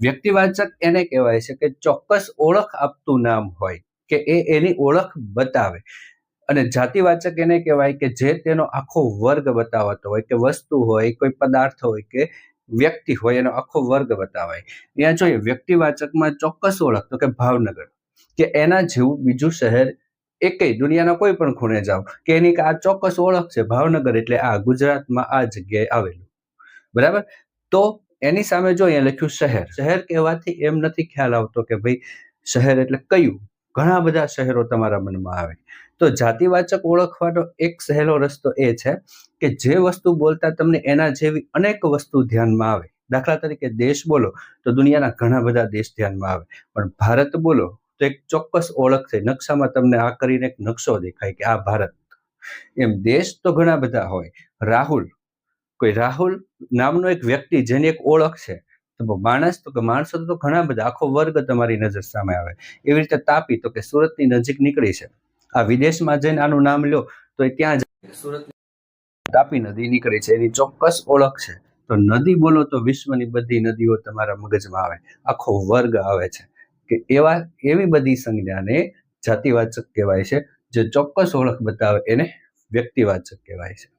વ્યક્તિવાચક એને કહેવાય છે કે ચોક્કસ ઓળખ આપતું નામ હોય કે એ એની ઓળખ બતાવે. અને જાતિવાચક એને કહેવાય કે જે તેનો આખો વર્ગ બતાવતો હોય કે વસ્તુ હોય, કોઈ પદાર્થ હોય કે વ્યક્તિ હોય એનો આખો વર્ગ બતાવાય. ત્યાં જોઈએ વ્યક્તિવાચકમાં ચોક્કસ ઓળખ, તો કે ભાવનગર, કે એના જેવું બીજું શહેર એકેય, દુનિયાના કોઈ પણ ખૂણે જાઓ, કે એની આ ચોક્કસ ઓળખ છે ભાવનગર એટલે આ ગુજરાતમાં આ જગ્યાએ આવેલું. બરાબર? તો એની સામે જો અહીંયા લખ્યું શહેર શહેર કહેવાથી એમ નથી ખ્યાલ આવતો કે ભાઈ શહેર એટલે કયું? ઘણા બધા શહેરો તમારા મનમાં આવે. તો જાતિવાચક ઓળખવાનો એક સહેલો રસ્તો એ છે કે જે વસ્તુ બોલતા તમને એના જેવી અનેક વસ્તુ ધ્યાનમાં આવે. દાખલા તરીકે દેશ બોલો તો દુનિયાના ઘણા બધા દેશ ધ્યાનમાં આવે. પણ ભારત બોલો તો એક ચોક્કસ ઓળખ છે. નકશામાં તમને આ કરીને એક નકશો દેખાય કે આ ભારત. એમ દેશ તો ઘણા બધા હોય. રાહુલ કોઈ રાહુલ નામનો એક વ્યક્તિ જેની એક ઓળખ છે, તો માણસ, તો કે માણસો તો ઘણા બધા, આખો વર્ગ તમારી નજર સામે આવે. એવી રીતે તાપી, તો કે સુરતની નજીક નીકળી છે. આ વિદેશમાં જઈને આનું નામ લ્યો, તો એ ત્યાં સુરત તાપી નદી નીકળી છે. એની ચોક્કસ ઓળખ છે. તો નદી બોલો તો વિશ્વની બધી નદીઓ તમારા મગજમાં આવે. આખો વર્ગ આવે છે. કે એવા, એવી બધી સંજ્ઞાને જાતિવાચક કહેવાય છે, જે ચોક્કસ ઓળખ બતાવે, એને વ્યક્તિવાચક કહેવાય છે.